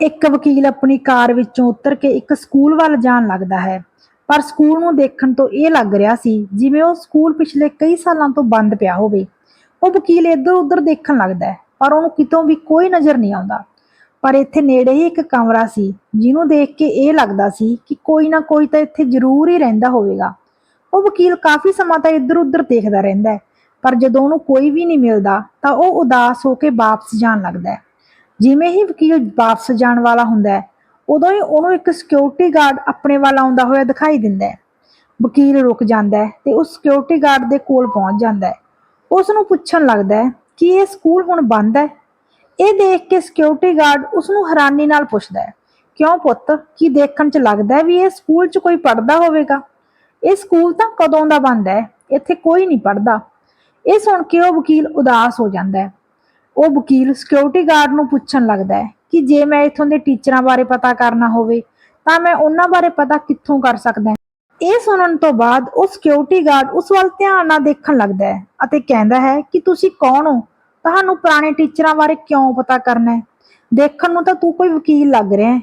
ਇੱਕ ਵਕੀਲ ਆਪਣੀ ਕਾਰ ਵਿੱਚੋਂ ਉਤਰ ਕੇ ਇੱਕ ਸਕੂਲ ਵੱਲ ਜਾਣ ਲੱਗਦਾ ਹੈ। ਪਰ ਸਕੂਲ ਨੂੰ ਦੇਖਣ ਤੋਂ ਇਹ ਲੱਗ ਰਿਹਾ ਸੀ, ਜਿਵੇਂ ਉਹ ਸਕੂਲ ਪਿਛਲੇ ਕਈ ਸਾਲਾਂ ਤੋਂ ਬੰਦ ਪਿਆ ਹੋਵੇ। ਉਹ ਵਕੀਲ ਇੱਧਰ ਉੱਧਰ ਦੇਖਣ ਲੱਗਦਾ ਹੈ, ਪਰ ਉਹਨੂੰ ਕਿਤੋਂ ਵੀ ਕੋਈ ਨਜ਼ਰ ਨਹੀਂ ਆਉਂਦਾ। ਪਰ ਇੱਥੇ ਨੇੜੇ ਹੀ ਇੱਕ ਕਮਰਾ ਸੀ, ਜਿਹਨੂੰ ਦੇਖ ਕੇ ਇਹ ਲੱਗਦਾ ਸੀ ਕਿ ਕੋਈ ਨਾ ਕੋਈ ਤਾਂ ਇੱਥੇ ਜ਼ਰੂਰ ਹੀ ਰਹਿੰਦਾ ਹੋਵੇਗਾ। ਉਹ ਵਕੀਲ ਕਾਫੀ ਸਮਾਂ ਤਾਂ ਇੱਧਰ ਉੱਧਰ ਦੇਖਦਾ ਰਹਿੰਦਾ ਹੈ, ਪਰ ਜਦੋਂ ਉਹਨੂੰ ਕੋਈ ਵੀ ਨਹੀਂ ਮਿਲਦਾ, ਤਾਂ ਉਹ ਉਦਾਸ ਹੋ ਕੇ ਵਾਪਸ ਜਾਣ ਲੱਗਦਾ ਹੈ। ਜਿਵੇਂ ਹੀ ਵਕੀਲ ਵਾਪਸ ਜਾਣ ਵਾਲਾ ਹੁੰਦਾ ਹੈ, ਉਦੋਂ ਹੀ ਉਹਨੂੰ ਇੱਕ ਸਿਕਿਉਰਿਟੀ ਗਾਰਡ ਆਪਣੇ ਵੱਲ ਆਉਂਦਾ ਹੋਇਆ ਦਿਖਾਈ ਦਿੰਦਾ ਹੈ। ਵਕੀਲ ਰੁਕ ਜਾਂਦਾ ਹੈ ਤੇ ਉਸ ਸਿਕਿਉਰਿਟੀ ਗਾਰਡ ਦੇ ਕੋਲ ਪਹੁੰਚ ਜਾਂਦਾ ਹੈ। ਉਸ ਨੂੰ ਪੁੱਛਣ ਲੱਗਦਾ ਹੈ, ਕਿ ਇਹ ਸਕੂਲ ਹੁਣ ਬੰਦ ਹੈ? ਇਹ ਦੇਖ ਕੇ ਸਿਕਿਉਰਿਟੀ ਗਾਰਡ ਉਸ ਨੂੰ ਹੈਰਾਨੀ ਨਾਲ ਪੁੱਛਦਾ ਹੈ, ਕਿਉਂ ਪੁੱਤ? ਕੀ ਦੇਖਣ 'ਚ ਲੱਗਦਾ ਹੈ ਵੀ ਇਹ ਸਕੂਲ 'ਚ ਕੋਈ ਪੜਦਾ ਹੋਵੇਗਾ? ਇਹ ਸਕੂਲ ਤਾਂ ਕਦੋਂ ਦਾ ਬੰਦ ਹੈ? ਇੱਥੇ ਕੋਈ ਨਹੀਂ ਪੜਦਾ ਇਹ ਸੁਣ ਕੇ ਉਹ ਵਕੀਲ ਉਦਾਸ ਹੋ ਜਾਂਦਾ ਹੈ। ਉਹ ਵਕੀਲ ਸਿਕਿਉਰਿਟੀ ਗਾਰਡ ਨੂੰ ਪੁੱਛਣ ਲੱਗਦਾ ਹੈ ਕਿ ਜੇ ਮੈਂ ਇਥੋਂ ਦੇ ਟੀਚਰਾਂ ਬਾਰੇ ਪਤਾ ਕਰਨਾ ਹੋਵੇ, ਤਾਂ ਮੈਂ ਉਹਨਾਂ ਬਾਰੇ ਪਤਾ ਕਿੱਥੋਂ ਕਰ ਸਕਦਾ ਇਹ ਸੁਣਨ ਤੋਂ ਬਾਅਦ ਉਹ ਸਿਕਿਉਰਿਟੀ ਗਾਰਡ ਉਸ ਵੱਲ ਧਿਆਨ ਨਾਲ ਦੇਖਣ ਲੱਗਦਾ ਹੈ ਅਤੇ ਕਹਿੰਦਾ ਹੈ ਕਿ ਤੁਸੀਂ ਕੌਣ ਹੋ? ਤੁਹਾਨੂੰ ਪੁਰਾਣੇ ਟੀਚਰਾਂ ਬਾਰੇ ਕਿਉਂ ਪਤਾ ਕਰਨਾ ਹੈ? ਦੇਖਣ ਨੂੰ ਤਾਂ ਤੂੰ ਕੋਈ ਵਕੀਲ ਲੱਗ ਰਿਹਾ ਹੈ,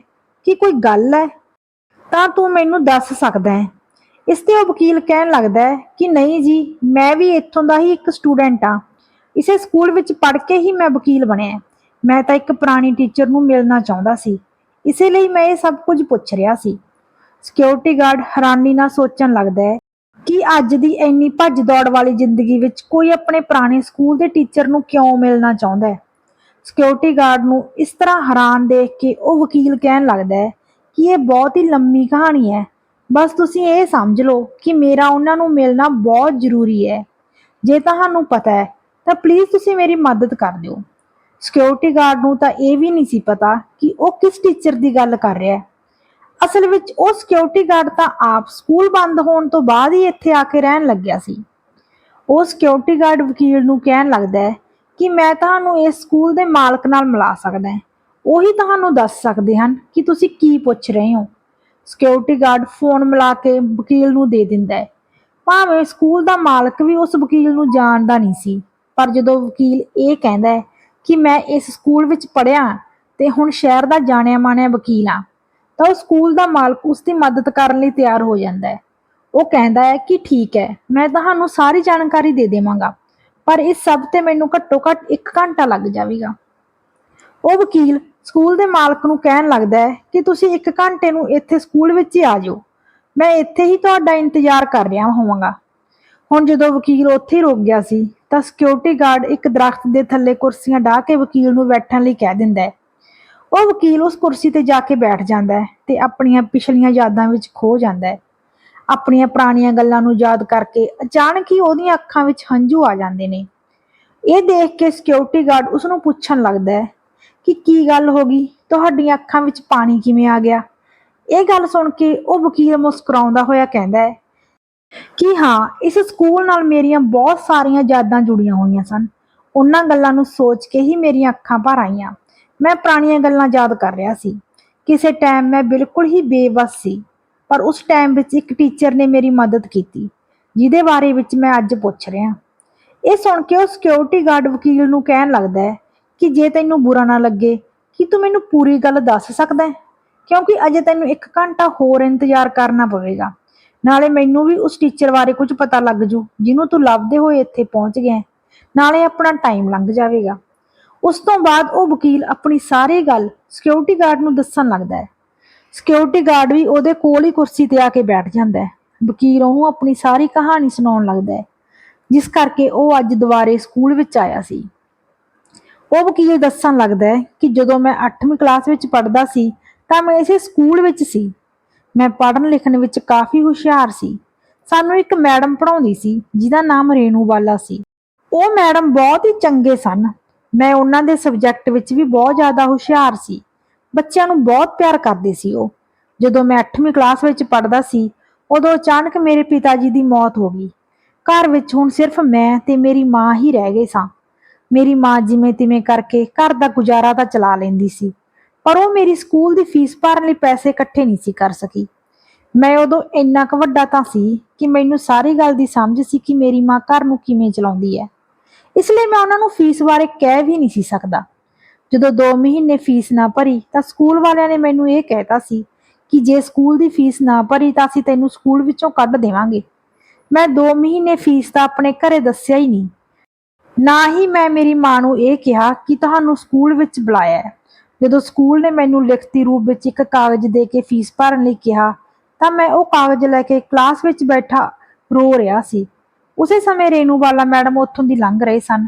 ਕਿ ਕੋਈ ਗੱਲ ਹੈ? ਤਾਂ ਤੂੰ ਮੈਨੂੰ ਦੱਸ ਸਕਦਾ ਹੈ। ਇਸ ਤੇ ਉਹ ਵਕੀਲ ਕਹਿਣ ਲੱਗਦਾ ਹੈ ਕਿ ਨਹੀਂ ਜੀ, ਮੈਂ ਵੀ ਇੱਥੋਂ ਦਾ ਹੀ ਇੱਕ ਸਟੂਡੈਂਟ ਆ ਇਸੇ ਸਕੂਲ ਵਿੱਚ ਪੜ੍ਹ ਕੇ ਹੀ ਮੈਂ ਵਕੀਲ ਬਣਿਆ। ਮੈਂ ਤਾਂ ਇੱਕ ਪੁਰਾਣੀ ਟੀਚਰ ਨੂੰ ਮਿਲਣਾ ਚਾਹੁੰਦਾ ਸੀ। ਇਸੇ ਲਈ ਮੈਂ ਇਹ ਸਭ ਕੁਝ ਪੁੱਛ ਰਿਹਾ ਸੀ। ਸਿਕਿਉਰਿਟੀ ਗਾਰਡ ਹੈਰਾਨੀ ਨਾਲ ਸੋਚਣ ਲੱਗਦਾ ਹੈ ਕਿ ਅੱਜ ਦੀ ਇੰਨੀ ਭੱਜ ਦੌੜ ਵਾਲੀ ਜ਼ਿੰਦਗੀ ਵਿੱਚ ਕੋਈ ਆਪਣੇ ਪੁਰਾਣੇ ਸਕੂਲ ਦੇ ਟੀਚਰ ਨੂੰ ਕਿਉਂ ਮਿਲਣਾ ਚਾਹੁੰਦਾ ਹੈ? ਸਿਕਿਉਰਿਟੀ ਗਾਰਡ ਨੂੰ ਇਸ ਤਰ੍ਹਾਂ ਹੈਰਾਨ ਦੇਖ ਕੇ ਉਹ ਵਕੀਲ ਕਹਿਣ ਲੱਗਦਾ ਹੈ ਕਿ ਇਹ ਬਹੁਤ ਹੀ ਲੰਮੀ ਕਹਾਣੀ ਹੈ। ਬਸ ਤੁਸੀਂ ਇਹ ਸਮਝ ਲਓ ਕਿ ਮੇਰਾ ਉਹਨਾਂ ਨੂੰ ਮਿਲਣਾ ਬਹੁਤ ਜ਼ਰੂਰੀ ਹੈ। ਜੇ ਤੁਹਾਨੂੰ ਪਤਾ ਹੈ ਤਾਂ ਪਲੀਜ਼ ਤੁਸੀਂ ਮੇਰੀ ਮਦਦ ਕਰ ਦਿਓ। ਸਿਕਿਉਰਿਟੀ ਗਾਰਡ ਨੂੰ ਤਾਂ ਇਹ ਵੀ ਨਹੀਂ ਸੀ ਪਤਾ ਕਿ ਉਹ ਕਿਸ ਟੀਚਰ ਦੀ ਗੱਲ ਕਰ ਰਿਹਾ ਹੈ। ਅਸਲ ਵਿੱਚ ਉਹ ਸਿਕਿਉਰਿਟੀ ਗਾਰਡ ਤਾਂ ਆਪ ਸਕੂਲ ਬੰਦ ਹੋਣ ਤੋਂ ਬਾਅਦ ਹੀ ਇੱਥੇ ਆ ਕੇ ਰਹਿਣ ਲੱਗਿਆ ਸੀ। ਉਹ ਸਿਕਿਉਰਿਟੀ ਗਾਰਡ ਵਕੀਲ ਨੂੰ ਕਹਿਣ ਲੱਗਦਾ ਹੈ ਕਿ ਮੈਂ ਤੁਹਾਨੂੰ ਇਸ ਸਕੂਲ ਦੇ ਮਾਲਕ ਨਾਲ ਮਿਲਾ ਸਕਦਾ ਹਾਂ। ਉਹੀ ਤੁਹਾਨੂੰ ਦੱਸ ਸਕਦੇ ਹਨ ਕਿ ਤੁਸੀਂ ਕੀ ਪੁੱਛ ਰਹੇ ਹੋ। ਸਿਕਿਉਰਿਟੀ ਗਾਰਡ ਫੋਨ ਮਿਲਾ ਕੇ ਵਕੀਲ ਨੂੰ ਦੇ ਦਿੰਦਾ ਹੈ। ਭਾਵੇਂ ਸਕੂਲ ਦਾ ਮਾਲਕ ਵੀ ਉਸ ਵਕੀਲ ਨੂੰ ਜਾਣਦਾ ਨਹੀਂ ਸੀ ਪਰ ਜਦੋਂ ਵਕੀਲ ਇਹ ਕਹਿੰਦਾ ਹੈ ਕਿ ਮੈਂ ਇਸ ਸਕੂਲ ਵਿੱਚ ਪੜ੍ਹਿਆ ਤੇ ਹੁਣ ਸ਼ਹਿਰ ਦਾ ਜਾਣਿਆ ਮਾਣਿਆ ਵਕੀਲ ਆ ਤਾਂ ਉਹ ਸਕੂਲ ਦਾ ਮਾਲਕ ਉਸ ਦੀ ਮਦਦ ਕਰਨ ਲਈ ਤਿਆਰ ਹੋ ਜਾਂਦਾ ਹੈ। ਉਹ ਕਹਿੰਦਾ ਹੈ ਕਿ ਠੀਕ ਹੈ, ਮੈਂ ਤੁਹਾਨੂੰ ਸਾਰੀ ਜਾਣਕਾਰੀ ਦੇ ਦੇਵਾਂਗਾ, ਪਰ ਇਸ ਸਭ ਤੇ ਮੈਨੂੰ ਘੱਟੋ ਘੱਟ 1 ਘੰਟਾ ਲੱਗ ਜਾਵੇਗਾ। ਉਹ ਵਕੀਲ ਸਕੂਲ ਦੇ ਮਾਲਕ ਨੂੰ ਕਹਿਣ ਲੱਗਦਾ ਹੈ ਕਿ ਤੁਸੀਂ 1 ਘੰਟੇ ਨੂੰ ਇੱਥੇ ਸਕੂਲ ਵਿੱਚ ਹੀ ਆ ਜਾਓ, ਮੈਂ ਇੱਥੇ ਹੀ ਤੁਹਾਡਾ ਇੰਤਜ਼ਾਰ ਕਰ ਰਿਹਾ ਹੋਵਾਂਗਾ। ਹੁਣ ਜਦੋਂ ਵਕੀਲ ਉੱਥੇ ਹੀ ਰੁਕ ਗਿਆ ਸੀ, ਤਾਂ ਸਿਕਿਉਰਿਟੀ ਗਾਰਡ ਇੱਕ ਦਰਖਤ ਦੇ ਥੱਲੇ ਕੁਰਸੀਆਂ ਢਾ ਕੇ ਵਕੀਲ ਨੂੰ ਬੈਠਣ ਲਈ ਕਹਿ ਦਿੰਦਾ ਹੈ। ਉਹ ਵਕੀਲ ਉਸ ਕੁਰਸੀ ਤੇ ਜਾ ਕੇ ਬੈਠ ਜਾਂਦਾ ਹੈ ਤੇ ਆਪਣੀਆਂ ਪਿਛਲੀਆਂ ਯਾਦਾਂ ਵਿੱਚ ਖੋ ਜਾਂਦਾ ਹੈ। ਆਪਣੀਆਂ ਪੁਰਾਣੀਆਂ ਗੱਲਾਂ ਨੂੰ ਯਾਦ ਕਰਕੇ ਅਚਾਨਕ ਹੀ ਉਹਦੀਆਂ ਅੱਖਾਂ ਵਿੱਚ ਹੰਝੂ ਆ ਜਾਂਦੇ ਨੇ। ਇਹ ਦੇਖ ਕੇ ਸਿਕਿਉਰਿਟੀ ਗਾਰਡ ਉਸ ਨੂੰ ਪੁੱਛਣ ਲੱਗਦਾ ਹੈ ਕਿ ਕੀ ਗੱਲ ਹੋ ਗਈ? ਤੁਹਾਡੀਆਂ ਅੱਖਾਂ ਵਿੱਚ ਪਾਣੀ ਕਿਵੇਂ ਆ ਗਿਆ? ਇਹ ਗੱਲ ਸੁਣ ਕੇ ਉਹ ਵਕੀਲ ਮੁਸਕਰਾਉਂਦਾ ਹੋਇਆ ਕਹਿੰਦਾ ਹੈ ਕਿ ਹਾਂ, ਇਸ ਸਕੂਲ ਨਾਲ ਮੇਰੀਆਂ ਬਹੁਤ ਸਾਰੀਆਂ ਯਾਦਾਂ ਜੁੜੀਆਂ ਹੋਈਆਂ ਸਨ। ਉਹਨਾਂ ਗੱਲਾਂ ਨੂੰ ਸੋਚ ਕੇ ਹੀ ਮੇਰੀਆਂ ਅੱਖਾਂ ਭਰ ਆਈਆਂ। ਮੈਂ ਪੁਰਾਣੀਆਂ ਗੱਲਾਂ ਯਾਦ ਕਰ ਰਿਹਾ ਸੀ। ਕਿਸੇ ਟਾਈਮ ਮੈਂ ਬਿਲਕੁਲ ਹੀ ਬੇਵਸ ਸੀ, ਪਰ ਉਸ ਟਾਈਮ ਵਿੱਚ ਇੱਕ ਟੀਚਰ ਨੇ ਮੇਰੀ ਮਦਦ ਕੀਤੀ, ਜਿਹਦੇ ਬਾਰੇ ਵਿੱਚ ਮੈਂ ਅੱਜ ਪੁੱਛ ਰਿਹਾ। ਇਹ ਸੁਣ ਕੇ ਉਹ ਸਿਕਿਉਰਿਟੀ ਗਾਰਡ ਵਕੀਲ ਨੂੰ ਕਹਿਣ ਲੱਗਦਾ ਹੈ ਕਿ ਜੇ ਤੈਨੂੰ ਬੁਰਾ ਨਾ ਲੱਗੇ, ਕਿ ਤੂੰ ਮੈਨੂੰ ਪੂਰੀ ਗੱਲ ਦੱਸ ਸਕਦਾ ਹੈ? ਕਿਉਂਕਿ ਅਜੇ ਤੈਨੂੰ 1 ਘੰਟਾ ਹੋਰ ਇੰਤਜ਼ਾਰ ਕਰਨਾ ਪਵੇਗਾ। ਨਾਲੇ ਮੈਨੂੰ ਵੀ ਉਸ ਟੀਚਰ ਬਾਰੇ ਕੁਝ ਪਤਾ ਲੱਗ ਜੂ, ਜਿਹਨੂੰ ਤੂੰ ਲੱਭਦੇ ਹੋਏ ਇੱਥੇ ਪਹੁੰਚ ਗਿਆ ਨਾਲੇ ਆਪਣਾ ਟਾਈਮ ਲੰਘ ਜਾਵੇਗਾ। ਉਸ ਤੋਂ ਬਾਅਦ ਉਹ ਵਕੀਲ ਆਪਣੀ ਸਾਰੀ ਗੱਲ ਸਿਕਿਉਰਿਟੀ ਗਾਰਡ ਨੂੰ ਦੱਸਣ ਲੱਗਦਾ ਹੈ। ਸਿਕਿਉਰਿਟੀ ਗਾਰਡ ਵੀ ਉਹਦੇ ਕੋਲ ਹੀ ਕੁਰਸੀ ਤੇ ਆ ਕੇ ਬੈਠ ਜਾਂਦਾ ਹੈ। ਵਕੀਲ ਉਹਨੂੰ ਆਪਣੀ ਸਾਰੀ ਕਹਾਣੀ ਸੁਣਾਉਣ ਲੱਗਦਾ ਹੈ, ਜਿਸ ਕਰਕੇ ਉਹ ਅੱਜ ਦੁਬਾਰੇ ਸਕੂਲ ਵਿੱਚ ਆਇਆ ਸੀ। ਉਹ ਵਕੀਲ ਦੱਸਣ ਲੱਗਦਾ ਹੈ ਕਿ ਜਦੋਂ ਮੈਂ 8ਵੀਂ ਕਲਾਸ ਵਿੱਚ ਪੜ੍ਹਦਾ ਸੀ, ਤਾਂ ਮੈਂ ਇਸੇ ਸਕੂਲ ਵਿੱਚ ਸੀ। ਮੈਂ ਪੜ੍ਹਨ ਲਿਖਣ ਵਿੱਚ ਕਾਫੀ ਹੁਸ਼ਿਆਰ ਸੀ। ਸਾਨੂੰ ਇੱਕ ਮੈਡਮ ਪੜ੍ਹਾਉਂਦੀ ਸੀ, ਜਿਹਦਾ ਨਾਮ ਰੇਨੂ ਬਾਲਾ ਸੀ। ਉਹ ਮੈਡਮ ਬਹੁਤ ਹੀ ਚੰਗੇ ਸਨ। ਮੈਂ ਉਹਨਾਂ ਦੇ ਸਬਜੈਕਟ ਵਿੱਚ ਵੀ ਬਹੁਤ ਜ਼ਿਆਦਾ ਹੁਸ਼ਿਆਰ ਸੀ। ਬੱਚਿਆਂ ਨੂੰ ਬਹੁਤ ਪਿਆਰ ਕਰਦੇ ਸੀ ਉਹ। ਜਦੋਂ ਮੈਂ 8ਵੀਂ ਕਲਾਸ ਵਿੱਚ ਪੜ੍ਹਦਾ ਸੀ, ਉਦੋਂ ਅਚਾਨਕ ਮੇਰੇ ਪਿਤਾ ਜੀ ਦੀ ਮੌਤ ਹੋ ਗਈ। ਘਰ ਵਿੱਚ ਹੁਣ ਸਿਰਫ ਮੈਂ ਤੇ ਮੇਰੀ ਮਾਂ ਹੀ ਰਹਿ ਗਏ ਸਾਂ। ਮੇਰੀ ਮਾਂ ਜਿਵੇਂ ਤਿਵੇਂ ਕਰਕੇ ਘਰ ਦਾ ਗੁਜ਼ਾਰਾ ਤਾਂ ਚਲਾ ਲੈਂਦੀ ਸੀ। ਪਰ ਉਹ ਮੇਰੀ ਸਕੂਲ ਦੀ ਫੀਸ ਭਰਨ ਲਈ ਪੈਸੇ ਇਕੱਠੇ ਨਹੀਂ ਸੀ ਕਰ ਸਕੀ। ਮੈਂ ਉਦੋਂ ਇੰਨਾ ਕੁ ਵੱਡਾ ਤਾਂ ਸੀ ਕਿ ਮੈਨੂੰ ਸਾਰੀ ਗੱਲ ਦੀ ਸਮਝ ਸੀ ਕਿ ਮੇਰੀ ਮਾਂ ਘਰ ਨੂੰ ਕਿਵੇਂ ਚਲਾਉਂਦੀ ਹੈ। ਇਸ ਲਈ ਮੈਂ ਉਹਨਾਂ ਨੂੰ ਫੀਸ ਬਾਰੇ ਕਹਿ ਵੀ ਨਹੀਂ ਸੀ ਸਕਦਾ। ਜਦੋਂ 2 ਮਹੀਨੇ ਫੀਸ ਨਾ ਭਰੀ ਤਾਂ ਸਕੂਲ ਵਾਲਿਆਂ ਨੇ ਮੈਨੂੰ ਇਹ ਕਹਿਤਾ ਸੀ ਕਿ ਜੇ ਸਕੂਲ ਦੀ ਫੀਸ ਨਾ ਭਰੀ ਤਾਂ ਅਸੀਂ ਤੈਨੂੰ ਸਕੂਲ ਵਿੱਚੋਂ ਕੱਢ ਦੇਵਾਂਗੇ। ਮੈਂ 2 ਮਹੀਨੇ ਫੀਸ ਤਾਂ ਆਪਣੇ ਘਰੇ ਦੱਸਿਆ ਹੀ ਨਹੀਂ। ਨਾ ਹੀ ਮੈਂ ਮੇਰੀ ਮਾਂ ਨੂੰ ਇਹ ਕਿਹਾ ਕਿ ਤੁਹਾਨੂੰ ਸਕੂਲ ਵਿੱਚ ਬੁਲਾਇਆ ਹੈ। ਜਦੋਂ ਸਕੂਲ ਨੇ ਮੈਨੂੰ ਲਿਖਤੀ ਰੂਪ ਵਿੱਚ ਇੱਕ ਕਾਗਜ਼ ਦੇ ਕੇ ਫੀਸ ਭਰਨ ਲਈ ਕਿਹਾ, ਤਾਂ ਮੈਂ ਉਹ ਕਾਗਜ਼ ਲੈ ਕੇ ਕਲਾਸ ਵਿੱਚ ਬੈਠਾ ਰੋ ਰਿਹਾ ਸੀ। ਉਸੇ ਸਮੇਂ ਰੇਨੂ ਬਾਲਾ ਮੈਡਮ ਉੱਥੋਂ ਦੀ ਲੰਘ ਰਹੇ ਸਨ।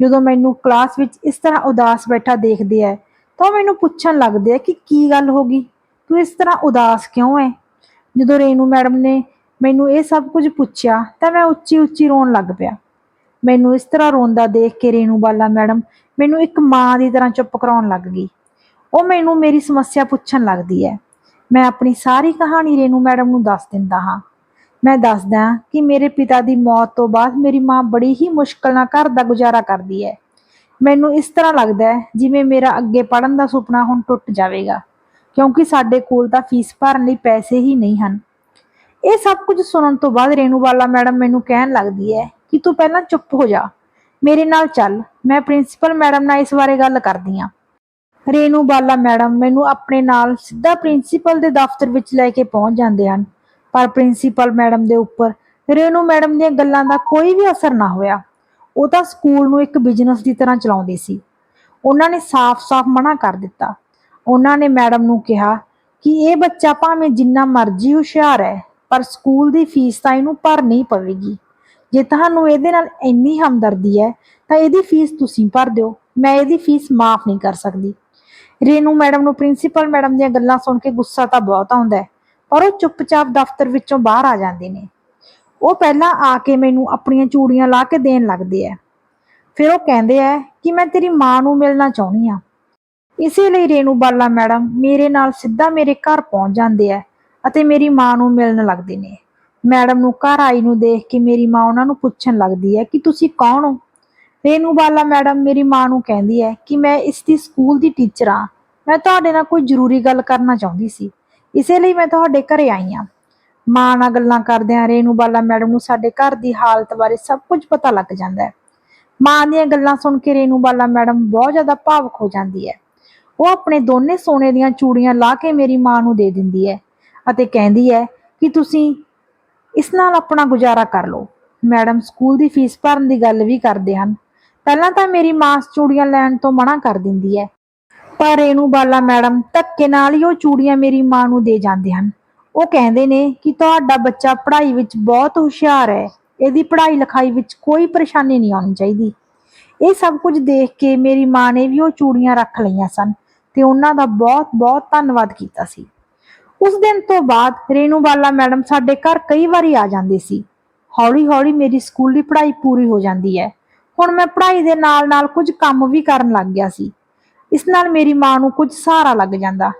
ਜਦੋਂ ਮੈਨੂੰ ਕਲਾਸ ਵਿੱਚ ਇਸ ਤਰ੍ਹਾਂ ਉਦਾਸ ਬੈਠਾ ਦੇਖਦੇ ਐ, ਤਾਂ ਉਹ ਮੈਨੂੰ ਪੁੱਛਣ ਲੱਗਦੇ ਆ ਕਿ ਕੀ ਗੱਲ ਹੋ ਗਈ? ਤੂੰ ਇਸ ਤਰ੍ਹਾਂ ਉਦਾਸ ਕਿਉਂ ਹੈ ਜਦੋਂ ਰੇਨੂ ਮੈਡਮ ਨੇ ਮੈਨੂੰ ਇਹ ਸਭ ਕੁਝ ਪੁੱਛਿਆ, ਤਾਂ ਮੈਂ ਉੱਚੀ ਉੱਚੀ ਰੋਣ ਲੱਗ ਪਿਆ। ਮੈਨੂੰ ਇਸ ਤਰ੍ਹਾਂ ਰੋਂਦਾ ਦੇਖ ਕੇ ਰੇਨੂ ਬਾਲਾ ਮੈਡਮ ਮੈਨੂੰ ਇੱਕ ਮਾਂ ਦੀ ਤਰ੍ਹਾਂ ਚੁੱਪ ਕਰਾਉਣ ਲੱਗ ਗਈ। ਉਹ ਮੈਨੂੰ ਮੇਰੀ ਸਮੱਸਿਆ ਪੁੱਛਣ ਲੱਗਦੀ ਹੈ। ਮੈਂ ਆਪਣੀ ਸਾਰੀ ਕਹਾਣੀ ਰੇਨੂ ਮੈਡਮ ਨੂੰ ਦੱਸ ਦਿੰਦਾ ਹਾਂ। ਮੈਂ ਦੱਸਦਾ ਕਿ ਮੇਰੇ ਪਿਤਾ ਦੀ ਮੌਤ ਤੋਂ ਬਾਅਦ ਮੇਰੀ ਮਾਂ ਬੜੀ ਹੀ ਮੁਸ਼ਕਲ ਨਾਲ ਘਰ ਦਾ ਗੁਜ਼ਾਰਾ ਕਰਦੀ ਹੈ। ਮੈਨੂੰ ਇਸ ਤਰ੍ਹਾਂ ਲੱਗਦਾ ਹੈ ਜਿਵੇਂ ਮੇਰਾ ਅੱਗੇ ਪੜਨ ਦਾ ਸੁਪਨਾ ਹੁਣ ਟੁੱਟ ਜਾਵੇਗਾ, ਕਿਉਂਕਿ ਸਾਡੇ ਕੋਲ ਤਾਂ ਫੀਸ ਭਰਨ ਲਈ ਪੈਸੇ ਹੀ ਨਹੀਂ ਹਨ। ਇਹ ਸਭ ਕੁਝ ਸੁਣਨ ਤੋਂ ਬਾਅਦ ਰੇਨੂਵਾਲਾ ਮੈਡਮ ਮੈਨੂੰ ਕਹਿਣ ਲੱਗਦੀ ਹੈ ਕਿ ਤੂੰ ਪਹਿਲਾਂ ਚੁੱਪ ਹੋ ਜਾ, ਮੇਰੇ ਨਾਲ ਚੱਲ, ਮੈਂ ਪ੍ਰਿੰਸੀਪਲ ਮੈਡਮ ਨਾਲ ਇਸ ਬਾਰੇ ਗੱਲ ਕਰਦੀ ਹਾਂ। ਰੇਨੂ ਬਾਲਾ ਮੈਡਮ ਮੈਨੂੰ ਆਪਣੇ ਨਾਲ ਸਿੱਧਾ ਪ੍ਰਿੰਸੀਪਲ ਦੇ ਦਫ਼ਤਰ ਵਿੱਚ ਲੈ ਕੇ ਪਹੁੰਚ ਜਾਂਦੇ ਹਨ। ਪਰ ਪ੍ਰਿੰਸੀਪਲ ਮੈਡਮ ਦੇ ਉੱਪਰ ਰੇਨੂ ਮੈਡਮ ਦੀਆਂ ਗੱਲਾਂ ਦਾ ਕੋਈ ਵੀ ਅਸਰ ਨਾ ਹੋਇਆ। ਉਹ ਤਾਂ ਸਕੂਲ ਨੂੰ ਇੱਕ ਬਿਜ਼ਨਸ ਦੀ ਤਰ੍ਹਾਂ ਚਲਾਉਂਦੀ ਸੀ। ਉਹਨਾਂ ਨੇ ਸਾਫ਼-ਸਾਫ਼ ਮਨਾ ਕਰ ਦਿੱਤਾ। ਉਹਨਾਂ ਨੇ ਮੈਡਮ ਨੂੰ ਕਿਹਾ ਕਿ ਇਹ ਬੱਚਾ ਭਾਵੇਂ ਜਿੰਨਾ ਮਰਜ਼ੀ ਹੁਸ਼ਿਆਰ ਹੈ, ਪਰ ਸਕੂਲ ਦੀ ਫੀਸ ਤਾਂ ਇਹਨੂੰ ਭਰਨੀ ਪਵੇਗੀ। ਜੇ ਤੁਹਾਨੂੰ ਇਹਦੇ ਨਾਲ ਇੰਨੀ ਹਮਦਰਦੀ ਹੈ, ਤਾਂ ਇਹਦੀ ਫੀਸ ਤੁਸੀਂ ਭਰ ਦਿਓ। ਮੈਂ ਇਹਦੀ ਫੀਸ ਮਾਫ ਨਹੀਂ ਕਰ ਸਕਦੀ। ਰੇਨੂ ਮੈਡਮ ਨੂੰ ਪ੍ਰਿੰਸੀਪਲ ਮੈਡਮ ਦੀਆਂ ਗੱਲਾਂ ਸੁਣ ਕੇ ਗੁੱਸਾ ਤਾਂ ਬਹੁਤ ਆਉਂਦਾ ਹੈ, ਪਰ ਉਹ ਚੁੱਪਚਾਪ ਦਫ਼ਤਰ ਵਿੱਚੋਂ ਬਾਹਰ ਆ ਜਾਂਦੇ ਨੇ। ਉਹ ਪਹਿਲਾਂ ਆ ਕੇ ਮੈਨੂੰ ਆਪਣੀਆਂ ਚੂੜੀਆਂ ਲਾ ਕੇ ਦੇਣ ਲੱਗਦੇ ਆ ਫਿਰ ਉਹ ਕਹਿੰਦੇ ਆ ਕਿ ਮੈਂ ਤੇਰੀ ਮਾਂ ਨੂੰ ਮਿਲਣਾ ਚਾਹੁੰਦੀ ਆ ਇਸੇ ਲਈ ਰੇਨੂ ਬਾਲਾ ਮੈਡਮ ਮੇਰੇ ਨਾਲ ਸਿੱਧਾ ਮੇਰੇ ਘਰ ਪਹੁੰਚ ਜਾਂਦੇ ਆ ਅਤੇ ਮੇਰੀ ਮਾਂ ਨੂੰ ਮਿਲਣ ਲੱਗਦੇ ਨੇ। ਮੈਡਮ ਨੂੰ ਘਰ ਆਈ ਨੂੰ ਦੇਖ ਕੇ ਮੇਰੀ ਮਾਂ ਉਹਨਾਂ ਨੂੰ ਪੁੱਛਣ ਲੱਗਦੀ ਹੈ ਕਿ ਤੁਸੀਂ ਕੌਣ ਹੋ? ਰੇਨੂ ਬਾਲਾ ਮੈਡਮ ਮੇਰੀ ਮਾਂ ਨੂੰ ਕਹਿੰਦੀ ਹੈ ਕਿ ਮੈਂ ਇਸ ਦੀ ਸਕੂਲ ਦੀ ਟੀਚਰ ਹਾਂ। ਮੈਂ ਤੁਹਾਡੇ ਨਾਲ ਕੋਈ ਜ਼ਰੂਰੀ ਗੱਲ ਕਰਨਾ ਚਾਹੁੰਦੀ ਸੀ। ਇਸੇ ਲਈ ਮੈਂ ਤੁਹਾਡੇ ਘਰੇ ਆਈ ਹਾਂ। ਮਾਂ ਨਾਲ ਗੱਲਾਂ ਕਰਦਿਆਂ ਰੇਨੂ ਬਾਲਾ ਮੈਡਮ ਨੂੰ ਸਾਡੇ ਘਰ ਦੀ ਹਾਲਤ ਬਾਰੇ ਸਭ ਕੁਝ ਪਤਾ ਲੱਗ ਜਾਂਦਾ ਹੈ। ਮਾਂ ਦੀਆਂ ਗੱਲਾਂ ਸੁਣ ਕੇ ਰੇਨੂ ਬਾਲਾ ਮੈਡਮ ਬਹੁਤ ਜ਼ਿਆਦਾ ਭਾਵੁਕ ਹੋ ਜਾਂਦੀ ਹੈ। ਉਹ ਆਪਣੇ ਦੋਨੇ ਸੋਨੇ ਦੀਆਂ ਚੂੜੀਆਂ ਲਾ ਕੇ ਮੇਰੀ ਮਾਂ ਨੂੰ ਦੇ ਦਿੰਦੀ ਹੈ ਅਤੇ ਕਹਿੰਦੀ ਹੈ ਕਿ ਤੁਸੀਂ ਇਸ ਨਾਲ ਆਪਣਾ ਗੁਜ਼ਾਰਾ ਕਰ ਲਓ। ਮੈਡਮ ਸਕੂਲ ਦੀ ਫੀਸ ਭਰਨ ਦੀ ਗੱਲ ਵੀ ਕਰਦੇ ਹਨ। ਪਹਿਲਾਂ ਤਾਂ ਮੇਰੀ ਮਾਂ ਚੂੜੀਆਂ ਲੈਣ ਤੋਂ ਮਨਾ ਕਰ ਦਿੰਦੀ ਹੈ। ਪਰ ਰੇਨੂ ਬਾਲਾ ਮੈਡਮ ਧੱਕੇ ਨਾਲ ਹੀ ਉਹ ਚੂੜੀਆਂ ਮੇਰੀ ਮਾਂ ਨੂੰ ਦੇ ਜਾਂਦੇ ਹਨ। ਉਹ ਕਹਿੰਦੇ ਨੇ ਕਿ ਤੁਹਾਡਾ ਬੱਚਾ ਪੜ੍ਹਾਈ ਵਿੱਚ ਬਹੁਤ ਹੁਸ਼ਿਆਰ ਹੈ। ਇਹਦੀ ਪੜ੍ਹਾਈ ਲਿਖਾਈ ਵਿੱਚ ਕੋਈ ਪਰੇਸ਼ਾਨੀ ਨਹੀਂ ਆਉਣੀ ਚਾਹੀਦੀ। ਇਹ ਸਭ ਕੁਝ ਦੇਖ ਕੇ ਮੇਰੀ ਮਾਂ ਨੇ ਵੀ ਉਹ ਚੂੜੀਆਂ ਰੱਖ ਲਈਆਂ ਸਨ ਤੇ ਉਹਨਾਂ ਦਾ ਬਹੁਤ-ਬਹੁਤ ਧੰਨਵਾਦ ਕੀਤਾ ਸੀ। ਉਸ ਦਿਨ ਤੋਂ ਬਾਅਦ ਰੇਨੂ ਬਾਲਾ ਮੈਡਮ ਸਾਡੇ ਘਰ ਕਈ ਵਾਰੀ ਆ ਜਾਂਦੇ ਸੀ। ਹੌਲੀ-ਹੌਲੀ ਮੇਰੀ ਸਕੂਲ ਦੀ ਪੜ੍ਹਾਈ ਪੂਰੀ ਹੋ ਜਾਂਦੀ ਹੈ। ਹੁਣ ਮੈਂ ਪੜ੍ਹਾਈ ਦੇ ਨਾਲ-ਨਾਲ ਕੁਝ ਕੰਮ ਵੀ ਕਰਨ ਲੱਗ ਗਿਆ ਸੀ। ਇਸ ਨਾਲ ਮੇਰੀ ਮਾਂ ਨੂੰ ਕੁਝ ਸਹਾਰਾ ਲੱਗ ਜਾਂਦਾ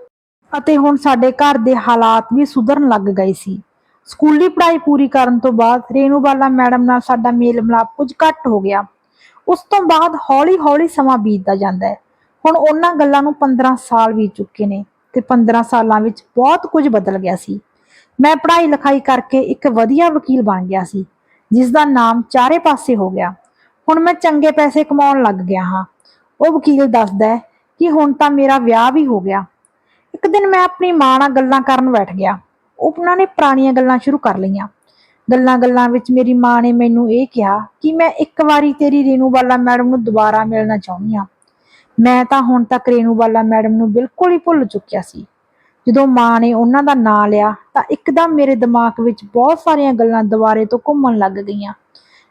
ਅਤੇ ਹੁਣ ਸਾਡੇ ਘਰ ਦੇ ਹਾਲਾਤ ਵੀ ਸੁਧਰਨ ਲੱਗ ਗਏ ਸੀ। ਸਕੂਲੀ ਪੜ੍ਹਾਈ ਪੂਰੀ ਕਰਨ ਤੋਂ ਬਾਅਦ ਰੇਨੂ ਬਾਲਾ ਮੈਡਮ ਨਾਲ ਸਾਡਾ ਮੇਲ ਮਿਲਾਪ ਕੁਝ ਘੱਟ ਹੋ ਗਿਆ। ਉਸ ਤੋਂ ਬਾਅਦ ਹੌਲੀ-ਹੌਲੀ ਸਮਾਂ ਬੀਤਦਾ ਜਾਂਦਾ ਹੈ। ਹੁਣ ਉਹਨਾਂ ਗੱਲਾਂ ਨੂੰ 15 ਸਾਲ ਬੀਤ ਚੁੱਕੇ ਨੇ ਤੇ 15 ਸਾਲਾਂ ਵਿੱਚ ਬਹੁਤ ਕੁਝ ਬਦਲ ਗਿਆ ਸੀ। ਮੈਂ ਪੜ੍ਹਾਈ ਲਿਖਾਈ ਕਰਕੇ ਇੱਕ ਵਧੀਆ ਵਕੀਲ ਬਣ ਗਿਆ ਸੀ ਜਿਸ ਦਾ ਨਾਮ ਚਾਰੇ ਪਾਸੇ ਹੋ ਗਿਆ। ਹੁਣ ਮੈਂ ਚੰਗੇ ਪੈਸੇ ਕਮਾਉਣ ਲੱਗ ਗਿਆ ਹਾਂ। ਉਹ ਵਕੀਲ ਦੱਸਦਾ ਹੈ ਕਿ ਹੁਣ ਤਾਂ ਮੇਰਾ ਵਿਆਹ ਵੀ ਹੋ ਗਿਆ। ਇੱਕ ਦਿਨ ਮੈਂ ਆਪਣੀ ਮਾਂ ਨਾਲ ਗੱਲਾਂ ਕਰਨ ਬੈਠ ਗਿਆ। ਉਹਨਾਂ ਨੇ ਪੁਰਾਣੀਆਂ ਗੱਲਾਂ ਸ਼ੁਰੂ ਕਰ ਲਈਆਂ। ਗੱਲਾਂ-ਗੱਲਾਂ ਵਿੱਚ ਮੇਰੀ ਮਾਂ ਨੇ ਮੈਨੂੰ ਇਹ ਕਿਹਾ ਕਿ ਮੈਂ ਇੱਕ ਵਾਰੀ ਤੇਰੀ ਰੇਨੂਬਾਲਾ ਮੈਡਮ ਨੂੰ ਦੁਬਾਰਾ ਮਿਲਣਾ ਚਾਹੁੰਦੀ ਹਾਂ। ਮੈਂ ਤਾਂ ਹੁਣ ਤੱਕ ਰੇਨੂਬਾਲਾ ਮੈਡਮ ਨੂੰ ਬਿਲਕੁਲ ਹੀ ਭੁੱਲ ਚੁੱਕਿਆ ਸੀ। ਜਦੋਂ ਮਾਂ ਨੇ ਉਹਨਾਂ ਦਾ ਨਾਂ ਲਿਆ ਤਾਂ ਇੱਕਦਮ ਮੇਰੇ ਦਿਮਾਗ ਵਿੱਚ ਬਹੁਤ ਸਾਰੀਆਂ ਗੱਲਾਂ ਦੁਬਾਰੇ ਤੋਂ ਘੁੰਮਣ ਲੱਗ ਗਈਆਂ।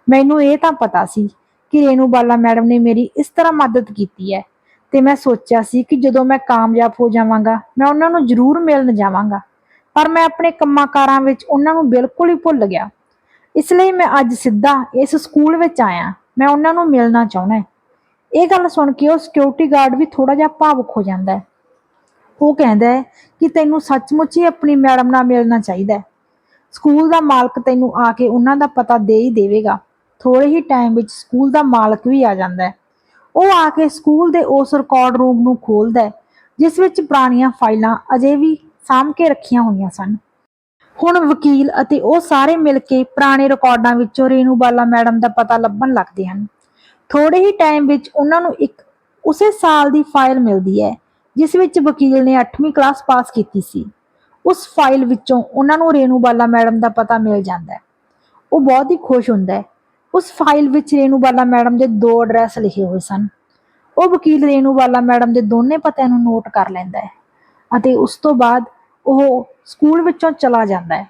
ਮੈਨੂੰ ਇਹ ਤਾਂ ਪਤਾ ਸੀ ਕਿ ਰੇਨੂ ਬਾਲਾ ਮੈਡਮ ਨੇ ਮੇਰੀ ਇਸ ਤਰ੍ਹਾਂ ਮਦਦ ਕੀਤੀ ਹੈ। ਤੇ ਮੈਂ ਸੋਚਿਆ ਸੀ ਕਿ ਜਦੋਂ ਮੈਂ ਕਾਮਯਾਬ ਹੋ ਜਾਵਾਂਗਾ, ਮੈਂ ਉਹਨਾਂ ਨੂੰ ਜ਼ਰੂਰ ਮਿਲਣ ਜਾਵਾਂਗਾ। ਪਰ ਮੈਂ ਆਪਣੇ ਕੰਮਾਂ ਕਾਰਾਂ ਵਿੱਚ ਉਹਨਾਂ ਨੂੰ ਬਿਲਕੁਲ ਹੀ ਭੁੱਲ ਗਿਆ। ਇਸ ਲਈ ਮੈਂ ਅੱਜ ਸਿੱਧਾ ਇਸ ਸਕੂਲ ਵਿੱਚ ਆਇਆ। ਮੈਂ ਉਹਨਾਂ ਨੂੰ ਮਿਲਣਾ ਚਾਹੁੰਦਾ ਹਾਂ। ਇਹ ਗੱਲ ਸੁਣ ਕੇ ਉਹ ਸਿਕਿਉਰਿਟੀ ਗਾਰਡ ਵੀ ਥੋੜਾ ਜਿਹਾ ਭਾਵੁਕ ਹੋ ਜਾਂਦਾ ਹੈ। ਉਹ ਕਹਿੰਦਾ ਹੈ ਕਿ ਤੈਨੂੰ ਸੱਚਮੁੱਚ ਹੀ ਆਪਣੀ ਮੈਡਮ ਨਾਲ ਮਿਲਣਾ ਚਾਹੀਦਾ ਹੈ। ਸਕੂਲ ਦਾ ਮਾਲਕ ਤੈਨੂੰ ਆ ਕੇ ਉਹਨਾਂ ਦਾ ਪਤਾ ਦੇ ਹੀ ਦੇਵੇਗਾ। ਥੋੜੇ ਹੀ ਟਾਈਮ ਵਿੱਚ ਸਕੂਲ ਦਾ ਮਾਲਕ ਵੀ ਆ ਜਾਂਦਾ ਹੈ। ਉਹ ਆ ਕੇ ਸਕੂਲ ਦੇ ਉਸ ਰਿਕਾਰਡ ਰੂਮ ਨੂੰ ਖੋਲਦਾ ਹੈ, ਜਿਸ ਵਿੱਚ ਪੁਰਾਣੀਆਂ ਫਾਈਲਾਂ ਅਜੇ ਵੀ ਸਾਂਭ ਕੇ ਰੱਖੀਆਂ ਹੋਈਆਂ ਸਨ। ਹੁਣ ਵਕੀਲ ਅਤੇ ਉਹ ਸਾਰੇ ਮਿਲ ਕੇ ਪੁਰਾਣੇ ਰਿਕਾਰਡਾਂ ਵਿੱਚੋਂ ਰੇਨੂ ਬਾਲਾ ਮੈਡਮ ਦਾ ਪਤਾ ਲੱਭਣ ਲੱਗਦੇ ਹਨ। ਥੋੜੇ ਹੀ ਟਾਈਮ ਵਿੱਚ ਉਹਨਾਂ ਨੂੰ ਇੱਕ ਉਸੇ ਸਾਲ ਦੀ ਫਾਈਲ ਮਿਲਦੀ ਹੈ, ਜਿਸ ਵਿੱਚ ਵਕੀਲ ਨੇ 8ਵੀਂ ਕਲਾਸ ਪਾਸ ਕੀਤੀ ਸੀ। ਉਸ ਫਾਈਲ ਵਿੱਚੋਂ ਉਹਨਾਂ ਨੂੰ ਰੇਨੂ ਬਾਲਾ ਮੈਡਮ ਦਾ ਪਤਾ ਮਿਲ ਜਾਂਦਾ ਹੈ। ਉਹ ਬਹੁਤ ਹੀ ਖੁਸ਼ ਹੁੰਦਾ ਹੈ ਉਸ ਫਾਈਲ ਵਿੱਚ ਰੇਨੂ ਬਾਲਾ ਮੈਡਮ ਦੇ ਦੋ ਐਡਰੈਸ ਲਿਖੇ ਹੋਏ ਸਨ। ਉਹ ਵਕੀਲ ਰੇਨੂ ਮੈਡਮ ਦੇ ਦੋਨੇ ਪਤਿਆਂ ਨੂੰ ਨੋਟ ਕਰ ਲੈਂਦਾ ਹੈ ਅਤੇ ਉਸ ਤੋਂ ਬਾਅਦ ਉਹ ਸਕੂਲ ਵਿੱਚੋਂ ਚਲਾ ਜਾਂਦਾ ਹੈ।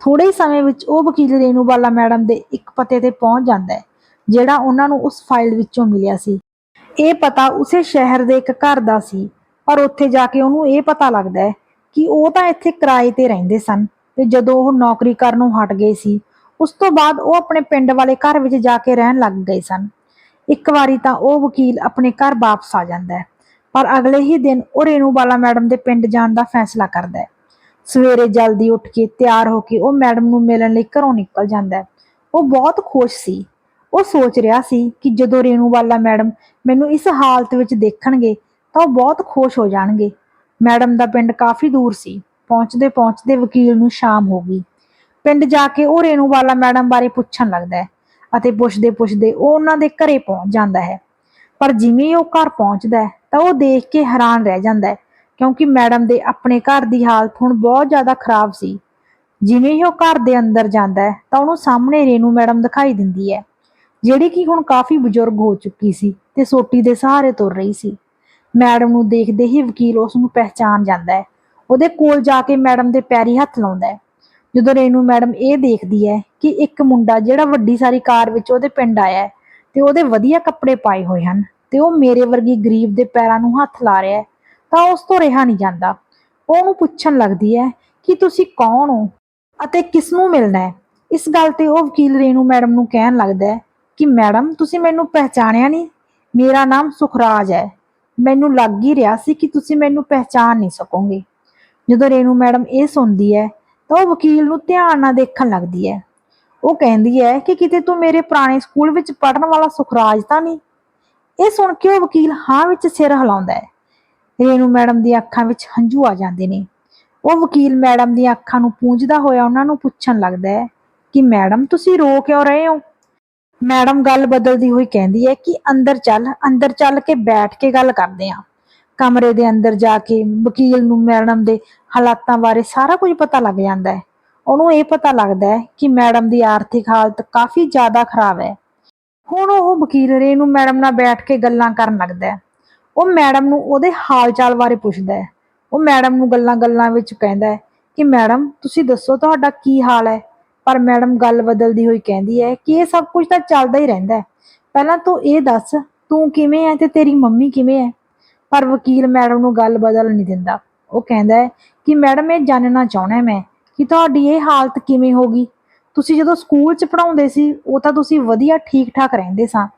ਥੋੜੇ ਸਮੇਂ ਵਿੱਚ ਉਹ ਵਕੀਲ ਰੇਨੂ ਮੈਡਮ ਦੇ ਇੱਕ ਪਤੇ ਤੇ ਪਹੁੰਚ ਜਾਂਦਾ ਹੈ, ਜਿਹੜਾ ਉਹਨਾਂ ਨੂੰ ਉਸ ਫਾਈਲ ਵਿੱਚੋਂ ਮਿਲਿਆ ਸੀ। ਇਹ ਪਤਾ ਉਸੇ ਸ਼ਹਿਰ ਦੇ ਇੱਕ ਘਰ ਦਾ ਸੀ, ਪਰ ਉੱਥੇ ਜਾ ਕੇ ਉਹਨੂੰ ਇਹ ਪਤਾ ਲੱਗਦਾ ਹੈ ਕਿ ਉਹ ਤਾਂ ਇੱਥੇ ਕਿਰਾਏ ਤੇ ਰਹਿੰਦੇ ਸਨ ਤੇ ਜਦੋਂ ਉਹ ਨੌਕਰੀ ਕਰਨੋਂ ਹਟ ਗਏ ਸੀ ਉਸ ਤੋਂ ਬਾਅਦ ਉਹ ਆਪਣੇ ਪਿੰਡ ਵਾਲੇ ਘਰ ਵਿੱਚ ਜਾ ਕੇ ਰਹਿਣ ਲੱਗ ਗਏ ਸਨ। ਇੱਕ ਵਾਰੀ ਤਾਂ ਉਹ ਵਕੀਲ ਆਪਣੇ ਘਰ ਵਾਪਸ ਆ ਜਾਂਦਾ ਹੈ, ਪਰ ਅਗਲੇ ਹੀ ਦਿਨ ਉਹ ਰੇਨੂ ਮੈਡਮ ਦੇ ਪਿੰਡ ਜਾਣ ਦਾ ਫੈਸਲਾ ਕਰਦਾ ਹੈ। ਸਵੇਰੇ ਜਲਦੀ ਉੱਠ ਕੇ ਤਿਆਰ ਹੋ ਕੇ ਉਹ ਮੈਡਮ ਨੂੰ ਮਿਲਣ ਲਈ ਘਰੋਂ ਨਿਕਲ ਜਾਂਦਾ ਹੈ। ਉਹ ਬਹੁਤ ਖੁਸ਼ ਸੀ। ਉਹ ਸੋਚ ਰਿਹਾ ਸੀ ਕਿ ਜਦੋਂ ਰੇਨੂ ਬਾਲਾ ਮੈਡਮ ਮੈਨੂੰ ਇਸ ਹਾਲਤ ਵਿੱਚ ਦੇਖਣਗੇ ਤਾਂ ਉਹ ਬਹੁਤ ਖੁਸ਼ ਹੋ ਜਾਣਗੇ। ਮੈਡਮ ਦਾ ਪਿੰਡ ਕਾਫੀ ਦੂਰ ਸੀ। ਪਹੁੰਚਦੇ ਪਹੁੰਚਦੇ ਵਕੀਲ ਨੂੰ ਸ਼ਾਮ ਹੋ ਗਈ। ਪਿੰਡ ਜਾ ਕੇ ਉਹ ਰੇਨੂ ਵਾਲਾ ਮੈਡਮ ਬਾਰੇ ਪੁੱਛਣ ਲੱਗਦਾ ਹੈ ਅਤੇ ਪੁੱਛਦੇ ਪੁੱਛਦੇ ਉਹ ਉਹਨਾਂ ਦੇ ਘਰੇ ਪਹੁੰਚ ਜਾਂਦਾ ਹੈ। ਪਰ ਜਿਵੇਂ ਹੀ ਉਹ ਘਰ ਪਹੁੰਚਦਾ ਹੈ, ਤਾਂ ਉਹ ਦੇਖ ਕੇ ਹੈਰਾਨ ਰਹਿ ਜਾਂਦਾ ਹੈ ਕਿਉਂਕਿ ਮੈਡਮ ਦੇ ਆਪਣੇ ਘਰ ਦੀ ਹਾਲਤ ਹੁਣ ਬਹੁਤ ਜ਼ਿਆਦਾ ਖਰਾਬ ਸੀ। ਜਿਵੇਂ ਹੀ ਉਹ ਘਰ ਦੇ ਅੰਦਰ ਜਾਂਦਾ ਹੈ, ਤਾਂ ਉਹਨੂੰ ਸਾਹਮਣੇ ਰੇਨੂ ਮੈਡਮ ਦਿਖਾਈ ਦਿੰਦੀ ਹੈ, ਜਿਹੜੀ ਕਿ ਹੁਣ ਕਾਫੀ ਬਜ਼ੁਰਗ ਹੋ ਚੁੱਕੀ ਸੀ ਤੇ ਸੋਟੀ ਦੇ ਸਹਾਰੇ ਤੁਰ ਰਹੀ ਸੀ। ਮੈਡਮ ਨੂੰ ਦੇਖਦੇ ਹੀ ਵਕੀਲ ਉਸ ਨੂੰ ਪਹਿਚਾਨ ਜਾਂਦਾ ਹੈ। ਉਹਦੇ ਕੋਲ ਜਾ ਕੇ ਮੈਡਮ ਦੇ ਪੈਰੀ ਹੱਥ ਲਾਉਂਦਾ ਹੈ। ਜਦੋਂ ਰੇਨੂ ਮੈਡਮ ਇਹ ਦੇਖਦੀ ਹੈ ਕਿ ਇੱਕ ਮੁੰਡਾ ਜਿਹੜਾ ਵੱਡੀ ਸਾਰੀ ਕਾਰ ਵਿੱਚ ਉਹਦੇ ਪਿੰਡ ਆਇਆ ਹੈ ਤੇ ਉਹਦੇ ਵਧੀਆ ਕੱਪੜੇ ਪਾਏ ਹੋਏ ਹਨ ਤੇ ਉਹ ਮੇਰੇ ਵਰਗੀ ਗਰੀਬ ਦੇ ਪੈਰਾਂ ਨੂੰ ਹੱਥ ਲਾ ਰਿਹਾ ਹੈ, ਤਾਂ ਉਸ ਤੋਂ ਰਿਹਾ ਨਹੀਂ ਜਾਂਦਾ। ਉਹ ਉਹਨੂੰ ਪੁੱਛਣ ਲੱਗਦੀ ਹੈ ਕਿ ਤੁਸੀਂ ਕੌਣ ਹੋ ਅਤੇ ਕਿਸ ਨੂੰ ਮਿਲਣਾ ਹੈ? ਇਸ ਗੱਲ ਤੇ ਉਹ ਵਕੀਲ ਰੇਨੂ ਮੈਡਮ ਨੂੰ ਕਹਿਣ ਲੱਗਦਾ ਹੈ ਕਿ ਮੈਡਮ, ਤੁਸੀਂ ਮੈਨੂੰ ਪਹਿਚਾਣਿਆ ਨਹੀਂ? ਮੇਰਾ ਨਾਮ ਸੁਖਰਾਜ ਹੈ। ਮੈਨੂੰ ਲੱਗ ਹੀ ਰਿਹਾ ਸੀ ਕਿ ਤੁਸੀਂ ਮੈਨੂੰ ਪਹਿਚਾਨ ਨਹੀਂ ਸਕੋਗੇ। ਜਦੋਂ ਰੇਨੂ ਮੈਡਮ ਇਹ ਸੁਣਦੀ ਹੈ ਤਾਂ ਉਹ ਵਕੀਲ ਨੂੰ ਧਿਆਨ ਨਾਲ ਦੇਖਣ ਲੱਗਦੀ ਹੈ। ਉਹ ਕਹਿੰਦੀ ਹੈ ਕਿ ਕਿਤੇ ਤੂੰ ਮੇਰੇ ਪੁਰਾਣੇ ਸਕੂਲ ਵਿੱਚ ਪੜਨ ਵਾਲਾ ਸੁਖਰਾਜ ਤਾਂ ਨਹੀਂ। ਇਹ ਸੁਣ ਕੇ ਉਹ ਵਕੀਲ ਹਾਂ ਵਿੱਚ ਸਿਰ ਹਿਲਾਉਂਦਾ ਹੈ। ਰੇਨੂ ਮੈਡਮ ਦੀਆਂ ਅੱਖਾਂ ਵਿੱਚ ਹੰਝੂ ਆ ਜਾਂਦੇ ਨੇ। ਉਹ ਵਕੀਲ ਮੈਡਮ ਦੀਆਂ ਅੱਖਾਂ ਨੂੰ ਪੂੰਝਦਾ ਹੋਇਆ ਉਹਨਾਂ ਨੂੰ ਪੁੱਛਣ ਲੱਗਦਾ ਹੈ ਕਿ ਮੈਡਮ, ਤੁਸੀਂ ਰੋ ਕਿਉਂ ਰਹੇ ਹੋ? ਮੈਡਮ ਗੱਲ ਬਦਲਦੀ ਹੋਈ ਕਹਿੰਦੀ ਹੈ ਕਿ ਅੰਦਰ ਚੱਲ ਅੰਦਰ ਚੱਲ ਕੇ ਬੈਠ ਕੇ ਗੱਲ ਕਰਦੇ ਹਾਂ। ਕਮਰੇ ਦੇ ਅੰਦਰ ਜਾ ਕੇ ਵਕੀਲ ਨੂੰ, ਮੈਡਮ ਦੇ ਹਾਲਾਤਾਂ ਬਾਰੇ ਸਾਰਾ ਕੁਝ ਪਤਾ ਲੱਗ ਜਾਂਦਾ ਹੈ। ਉਹਨੂੰ ਇਹ ਪਤਾ ਲੱਗਦਾ ਹੈ ਕਿ ਮੈਡਮ ਦੀ ਆਰਥਿਕ ਹਾਲਤ ਕਾਫੀ ਜ਼ਿਆਦਾ ਖਰਾਬ ਹੈ। ਹੁਣ ਉਹ ਵਕੀਲ ਰੇਨੂ ਮੈਡਮ ਨਾਲ ਬੈਠ ਕੇ ਗੱਲਾਂ ਕਰਨ ਲੱਗਦਾ ਹੈ। ਉਹ ਮੈਡਮ ਨੂੰ ਉਹਦੇ ਹਾਲ ਚਾਲ ਬਾਰੇ ਪੁੱਛਦਾ ਹੈ। ਉਹ ਮੈਡਮ ਨੂੰ ਗੱਲਾਂ-ਗੱਲਾਂ ਵਿੱਚ ਕਹਿੰਦਾ ਹੈ ਕਿ ਮੈਡਮ, ਤੁਸੀਂ ਦੱਸੋ ਤੁਹਾਡਾ ਕੀ ਹਾਲ ਹੈ? ਪਰ ਮੈਡਮ ਗੱਲ ਬਦਲਦੀ ਹੋਈ ਕਹਿੰਦੀ ਹੈ ਕਿ ਇਹ ਸਭ ਕੁਝ ਤਾਂ ਚੱਲਦਾ ਹੀ ਰਹਿੰਦਾ ਹੈ। ਪਹਿਲਾਂ ਤੂੰ ਇਹ ਦੱਸ, ਤੂੰ ਕਿਵੇਂ ਹੈ ਤੇ ਤੇਰੀ ਮੰਮੀ ਕਿਵੇਂ ਹੈ? ਪਰ ਵਕੀਲ ਮੈਡਮ ਨੂੰ ਗੱਲ ਬਦਲ ਨਹੀਂ ਦਿੰਦਾ। ਉਹ ਕਹਿੰਦਾ ਹੈ ਕਿ, ਮੈਡਮ, ਇਹ ਜਾਣਨਾ ਚਾਹਣਾ ਮੈਂ ਕਿ ਤੁਹਾਡੀ ਇਹ ਹਾਲਤ ਕਿਵੇਂ ਹੋ ਗਈ? ਤੁਸੀਂ ਜਦੋਂ ਸਕੂਲ 'ਚ ਪੜਾਉਂਦੇ ਸੀ, ਉਹ ਤਾਂ ਤੁਸੀਂ ਵਧੀਆ ਠੀਕ-ਠਾਕ ਰਹਿੰਦੇ ਸਾਂ।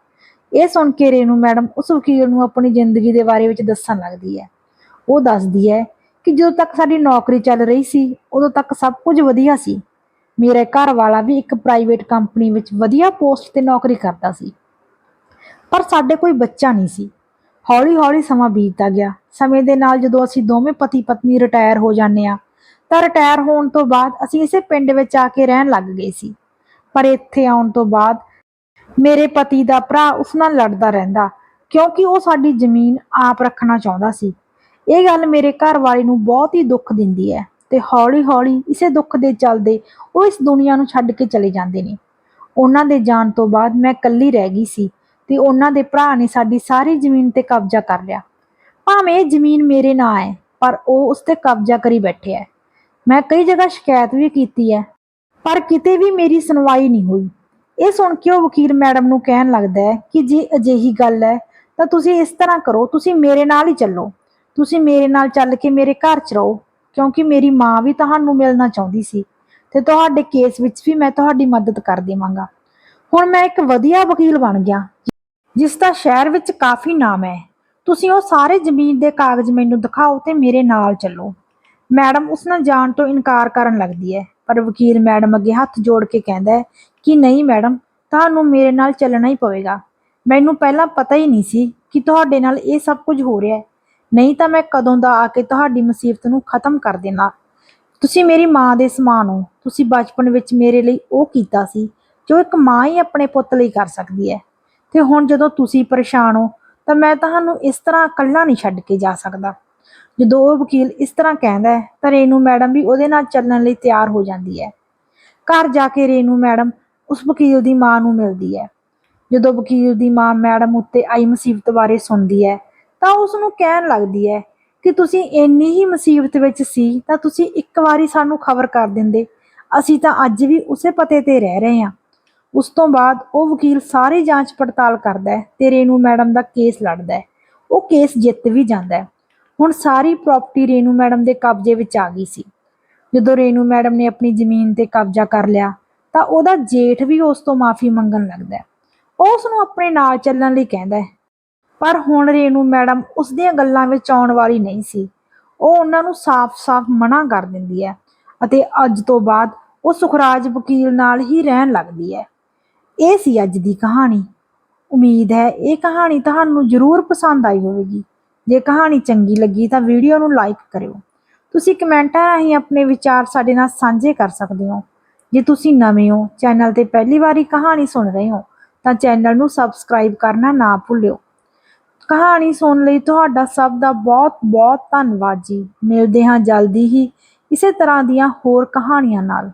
ਇਹ ਸੁਣ ਕੇ ਰੇਨੂ ਮੈਡਮ ਉਸ ਵਕੀਲ ਨੂੰ ਆਪਣੀ ਜ਼ਿੰਦਗੀ ਦੇ ਬਾਰੇ ਵਿੱਚ ਦੱਸਣ ਲੱਗਦੀ ਹੈ। ਉਹ ਦੱਸਦੀ ਹੈ ਕਿ ਜਦੋਂ ਤੱਕ ਸਾਡੀ ਨੌਕਰੀ ਚੱਲ ਰਹੀ ਸੀ, ਉਦੋਂ ਤੱਕ ਸਭ ਕੁਝ ਵਧੀਆ ਸੀ। ਮੇਰੇ ਘਰ ਵਾਲਾ ਵੀ ਇੱਕ ਪ੍ਰਾਈਵੇਟ ਕੰਪਨੀ ਵਿੱਚ ਵਧੀਆ ਪੋਸਟ ਤੇ ਨੌਕਰੀ ਕਰਦਾ ਸੀ। ਪਰ ਸਾਡੇ ਕੋਈ ਬੱਚਾ ਨਹੀਂ ਸੀ। ਹੌਲੀ-ਹੌਲੀ ਸਮਾਂ ਬੀਤਦਾ ਗਿਆ। ਸਮੇਂ ਦੇ ਨਾਲ ਜਦੋਂ ਅਸੀਂ ਦੋਵੇਂ ਪਤੀ ਪਤਨੀ ਰਿਟਾਇਰ ਹੋ ਜਾਂਦੇ ਆ ਤਾਂ ਰਿਟਾਇਰ ਹੋਣ ਤੋਂ ਬਾਅਦ ਅਸੀਂ ਇਸੇ ਪਿੰਡ ਵਿੱਚ ਆ ਕੇ ਰਹਿਣ ਲੱਗ ਗਏ ਸੀ। ਪਰ ਇੱਥੇ ਆਉਣ ਤੋਂ ਬਾਅਦ ਮੇਰੇ ਪਤੀ ਦਾ ਭਰਾ ਉਸ ਨਾਲ ਲੜਦਾ ਰਹਿੰਦਾ, ਕਿਉਂਕਿ ਉਹ ਸਾਡੀ ਜ਼ਮੀਨ ਆਪ ਰੱਖਣਾ ਚਾਹੁੰਦਾ ਸੀ। ਇਹ ਗੱਲ ਮੇਰੇ ਘਰ ਵਾਲੇ ਨੂੰ ਬਹੁਤ ਹੀ ਦੁੱਖ ਦਿੰਦੀ ਹੈ ਤੇ ਹੌਲੀ-ਹੌਲੀ ਇਸੇ ਦੁੱਖ ਦੇ ਚੱਲਦੇ ਉਹ ਇਸ ਦੁਨੀਆ ਨੂੰ ਛੱਡ ਕੇ ਚਲੇ ਜਾਂਦੇ ਨੇ। ਉਹਨਾਂ ਦੇ ਜਾਣ ਤੋਂ ਬਾਅਦ ਮੈਂ ਇਕੱਲੀ ਰਹਿ ਗਈ ਸੀ। ਤੇ ਉਹਨਾਂ ਦੇ ਭਰਾ ਨੇ ਸਾਡੀ ਸਾਰੀ ਜ਼ਮੀਨ ਤੇ ਕਬਜ਼ਾ ਕਰ ਲਿਆ। ਭਾਵੇਂ ਇਹ ਜ਼ਮੀਨ ਮੇਰੇ ਨਾਂ ਹੈ, ਪਰ ਉਹ ਉਸ ਤੇ ਕਬਜ਼ਾ ਕਰੀ ਬੈਠੇ ਹੈ। ਮੈਂ ਕਈ ਜਗ੍ਹਾ ਸ਼ਿਕਾਇਤ ਵੀ ਕੀਤੀ ਹੈ, ਪਰ ਕਿਤੇ ਵੀ ਮੇਰੀ ਸੁਣਵਾਈ ਨਹੀਂ ਹੋਈ। ਇਹ ਸੁਣ ਕੇ ਉਹ ਵਕੀਲ ਮੈਡਮ ਨੂੰ ਕਹਿਣ ਲੱਗਦਾ ਹੈ ਕਿ ਜੇ ਅਜਿਹੀ ਗੱਲ ਹੈ, ਤਾਂ ਤੁਸੀਂ ਇਸ ਤਰ੍ਹਾਂ ਕਰੋ, ਤੁਸੀਂ ਮੇਰੇ ਨਾਲ ਹੀ ਚੱਲੋ। ਤੁਸੀਂ ਮੇਰੇ ਨਾਲ ਚੱਲ ਕੇ ਮੇਰੇ ਘਰ 'ਚ ਰਹੋ, ਕਿਉਂਕਿ ਮੇਰੀ ਮਾਂ ਵੀ ਤੁਹਾਨੂੰ ਮਿਲਣਾ ਚਾਹੁੰਦੀ ਸੀ ਤੇ ਤੁਹਾਡੇ ਕੇਸ ਵਿੱਚ ਵੀ ਮੈਂ ਤੁਹਾਡੀ ਮਦਦ ਕਰ ਦੇਵਾਂਗਾ। ਹੁਣ ਮੈਂ ਇੱਕ ਵਧੀਆ ਵਕੀਲ ਬਣ ਗਿਆ ਜਿਸ ਦਾ ਸ਼ਹਿਰ ਵਿੱਚ ਕਾਫੀ ਨਾਮ ਹੈ। ਤੁਸੀਂ ਉਹ ਸਾਰੇ ਜ਼ਮੀਨ ਦੇ ਕਾਗਜ਼ ਮੈਨੂੰ ਦਿਖਾਓ ਤੇ ਮੇਰੇ ਨਾਲ ਚੱਲੋ। ਮੈਡਮ ਉਸ ਨਾਲ ਜਾਣ ਤੋਂ ਇਨਕਾਰ ਕਰਨ ਲੱਗਦੀ ਹੈ, ਪਰ ਵਕੀਲ ਮੈਡਮ ਅੱਗੇ ਹੱਥ ਜੋੜ ਕੇ ਕਹਿੰਦਾ ਹੈ ਕਿ ਨਹੀਂ ਮੈਡਮ, ਤੁਹਾਨੂੰ ਮੇਰੇ ਨਾਲ ਚੱਲਣਾ ਹੀ ਪਵੇਗਾ। ਮੈਨੂੰ ਪਹਿਲਾਂ ਪਤਾ ਹੀ ਨਹੀਂ ਸੀ ਕਿ ਤੁਹਾਡੇ ਨਾਲ ਇਹ ਸਭ ਕੁਝ ਹੋ ਰਿਹਾ ਹੈ। ਨਹੀਂ ਤਾਂ ਮੈਂ ਕਦੋਂ ਦਾ ਆ ਕੇ ਤੁਹਾਡੀ ਮੁਸੀਬਤ ਨੂੰ ਖਤਮ ਕਰ ਦੇਣਾ। ਤੁਸੀਂ ਮੇਰੀ ਮਾਂ ਦੇ ਸਮਾਨ ਹੋ। ਤੁਸੀਂ ਬਚਪਨ ਵਿੱਚ ਮੇਰੇ ਲਈ ਉਹ ਕੀਤਾ ਸੀ ਜੋ ਇੱਕ ਮਾਂ ਹੀ ਆਪਣੇ ਪੁੱਤ ਲਈ ਕਰ ਸਕਦੀ ਹੈ। ਤੇ ਹੁਣ ਜਦੋਂ ਤੁਸੀਂ ਪਰੇਸ਼ਾਨ ਹੋ, ਤਾਂ ਮੈਂ ਤੁਹਾਨੂੰ ਇਸ ਤਰ੍ਹਾਂ ਇਕੱਲਾ ਨਹੀਂ ਛੱਡ ਕੇ ਜਾ ਸਕਦਾ। ਜਦੋਂ ਉਹ ਵਕੀਲ ਇਸ ਤਰ੍ਹਾਂ ਕਹਿੰਦਾ ਹੈ, ਤਾਂ ਰੇਨੂ ਮੈਡਮ ਵੀ ਉਹਦੇ ਨਾਲ ਚੱਲਣ ਲਈ ਤਿਆਰ ਹੋ ਜਾਂਦੀ ਹੈ। ਘਰ ਜਾ ਕੇ ਰੇਨੂ ਮੈਡਮ ਉਸ ਵਕੀਲ ਦੀ ਮਾਂ ਨੂੰ ਮਿਲਦੀ ਹੈ। ਜਦੋਂ ਵਕੀਲ ਦੀ ਮਾਂ ਮੈਡਮ ਉੱਤੇ ਆਈ ਮੁਸੀਬਤ ਬਾਰੇ ਸੁਣਦੀ ਹੈ, ਤਾਂ ਉਸ ਨੂੰ ਕਹਿਣ ਲੱਗਦੀ ਹੈ ਕਿ ਤੁਸੀਂ ਇੰਨੀ ਹੀ ਮੁਸੀਬਤ ਵਿੱਚ ਸੀ, ਤਾਂ ਤੁਸੀਂ ਇੱਕ ਵਾਰੀ ਸਾਨੂੰ ਖਬਰ ਕਰ ਦਿੰਦੇ। ਅਸੀਂ ਤਾਂ ਅੱਜ ਵੀ ਉਸੇ ਪਤੇ ਤੇ ਰਹਿ ਰਹੇ ਹਾਂ। ਉਸ ਤੋਂ ਬਾਅਦ ਉਹ ਵਕੀਲ ਸਾਰੀ ਜਾਂਚ ਪੜਤਾਲ ਕਰਦਾ ਹੈ ਤੇ ਰੇਨੂ ਮੈਡਮ ਦਾ ਕੇਸ ਲੜਦਾ ਹੈ। ਉਹ ਕੇਸ ਜਿੱਤ ਵੀ ਜਾਂਦਾ ਹੈ। ਹੁਣ ਸਾਰੀ ਪ੍ਰਾਪਰਟੀ ਰੇਨੂ ਮੈਡਮ ਦੇ ਕਬਜ਼ੇ ਵਿੱਚ ਆ ਗਈ ਸੀ। ਜਦੋਂ ਰੇਨੂ ਮੈਡਮ ਨੇ ਆਪਣੀ ਜ਼ਮੀਨ ਤੇ ਕਬਜ਼ਾ ਕਰ ਲਿਆ, ਤਾਂ ਉਹਦਾ ਜੇਠ ਵੀ ਉਸ ਤੋਂ ਮਾਫੀ ਮੰਗਣ ਲੱਗਦਾ ਹੈ। ਉਹ ਉਸ ਨੂੰ ਆਪਣੇ ਨਾਲ ਚੱਲਣ ਲਈ ਕਹਿੰਦਾ ਹੈ। ਪਰ ਹੁਣ ਰੇਨੂ ਮੈਡਮ ਉਸ ਦੀਆਂ ਗੱਲਾਂ ਵਿੱਚ ਆਉਣ ਵਾਲੀ ਨਹੀਂ ਸੀ। ਉਹ ਉਹਨਾਂ ਨੂੰ ਸਾਫ਼-ਸਾਫ਼ ਮਨਾ ਕਰ ਦਿੰਦੀ ਹੈ ਅਤੇ ਅੱਜ ਤੋਂ ਬਾਅਦ ਉਹ ਸੁਖਰਾਜ ਵਕੀਲ ਨਾਲ ਹੀ ਰਹਿਣ ਲੱਗਦੀ ਹੈ। ਇਹ ਸੀ ਅੱਜ ਦੀ ਕਹਾਣੀ। ਉਮੀਦ ਹੈ ਇਹ ਕਹਾਣੀ ਤੁਹਾਨੂੰ ਜ਼ਰੂਰ ਪਸੰਦ ਆਈ ਹੋਵੇਗੀ। ਜੇ ਕਹਾਣੀ ਚੰਗੀ ਲੱਗੀ ਤਾਂ ਵੀਡੀਓ ਨੂੰ ਲਾਈਕ ਕਰਿਓ। ਤੁਸੀਂ ਕਮੈਂਟਾਂ ਰਾਹੀਂ ਆਪਣੇ ਵਿਚਾਰ ਸਾਡੇ ਨਾਲ ਸਾਂਝੇ ਕਰ ਸਕਦੇ ਹੋ। ਜੇ ਤੁਸੀਂ ਨਵੇਂ ਹੋ, ਚੈਨਲ ਤੇ ਪਹਿਲੀ ਵਾਰੀ ਕਹਾਣੀ ਸੁਣ ਰਹੇ ਹੋ, ਤਾਂ ਚੈਨਲ ਨੂੰ ਸਬਸਕ੍ਰਾਈਬ ਕਰਨਾ ਨਾ ਭੁੱਲਿਓ। ਕਹਾਣੀ ਸੁਣਨ ਲਈ ਤੁਹਾਡਾ ਸਭ ਦਾ ਬਹੁਤ ਬਹੁਤ ਧੰਨਵਾਦ ਜੀ। ਮਿਲਦੇ ਹਾਂ ਜਲਦੀ ਹੀ ਇਸੇ ਤਰ੍ਹਾਂ ਦੀਆਂ ਹੋਰ ਕਹਾਣੀਆਂ ਨਾਲ।